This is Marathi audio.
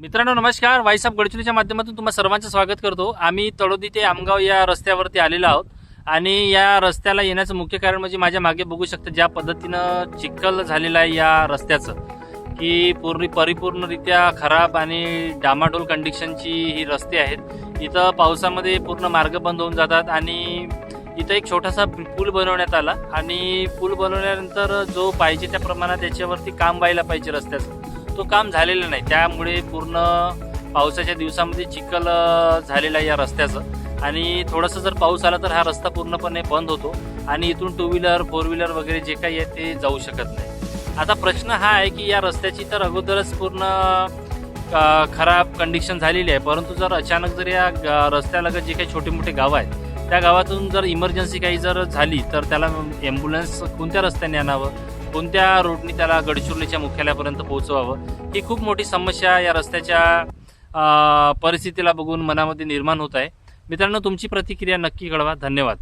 मित्रांनो नमस्कार. वाईसाब गडचिरोलीच्या माध्यमातून तुम्हा सर्वांचं स्वागत करतो. आम्ही तळोदी ते आमगाव या रस्त्यावरती आलेलो आहोत आणि या रस्त्याला येण्याचं मुख्य कारण म्हणजे माझ्या मागे बघू शकता ज्या पद्धतीनं चिखल झालेलं आहे या रस्त्याचं की पूर्ण परिपूर्णरित्या खराब आणि डामाडोल कंडिशनची ही रस्ते आहेत. इथं पावसामध्ये पूर्ण मार्ग बंद होऊन जातात आणि इथं एक छोटासा पूल बनवण्यात आला आणि पूल बनवल्यानंतर जो पाहिजे त्या प्रमाणात त्याच्यावरती काम व्हायला पाहिजे रस्त्याचं. तो काम झालेलं नाही. त्यामुळे पूर्ण पावसाच्या दिवसामध्ये चिखल झालेला आहे या रस्त्याचं. आणि थोडंसं जर पाऊस आला तर हा रस्ता पूर्णपणे बंद होतो आणि इथून टू व्हीलर फोर व्हीलर वगैरे जे काही आहे ते जाऊ शकत नाही. आता प्रश्न हा आहे की या रस्त्याची तर अगोदरच पूर्ण खराब कंडिशन झालेली आहे. परंतु जर अचानक जर या ग- रस्त्यालगत जे काही छोटे मोठे गावं आहेत त्या गावातून जर इमर्जन्सी काही जर झाली तर त्याला ॲम्ब्युलन्स कोणत्या रस्त्याने आणावं? कोणत्या रोडनी त्याला गडचिरोलीच्या मुख्यालयापर्यंत पोहोचवावं? ही खूप मोठी समस्या या रस्त्याच्या परिस्थितीला बघून मनामध्ये निर्माण होत आहे. मित्रांनो तुमची प्रतिक्रिया नक्की कळवा. धन्यवाद.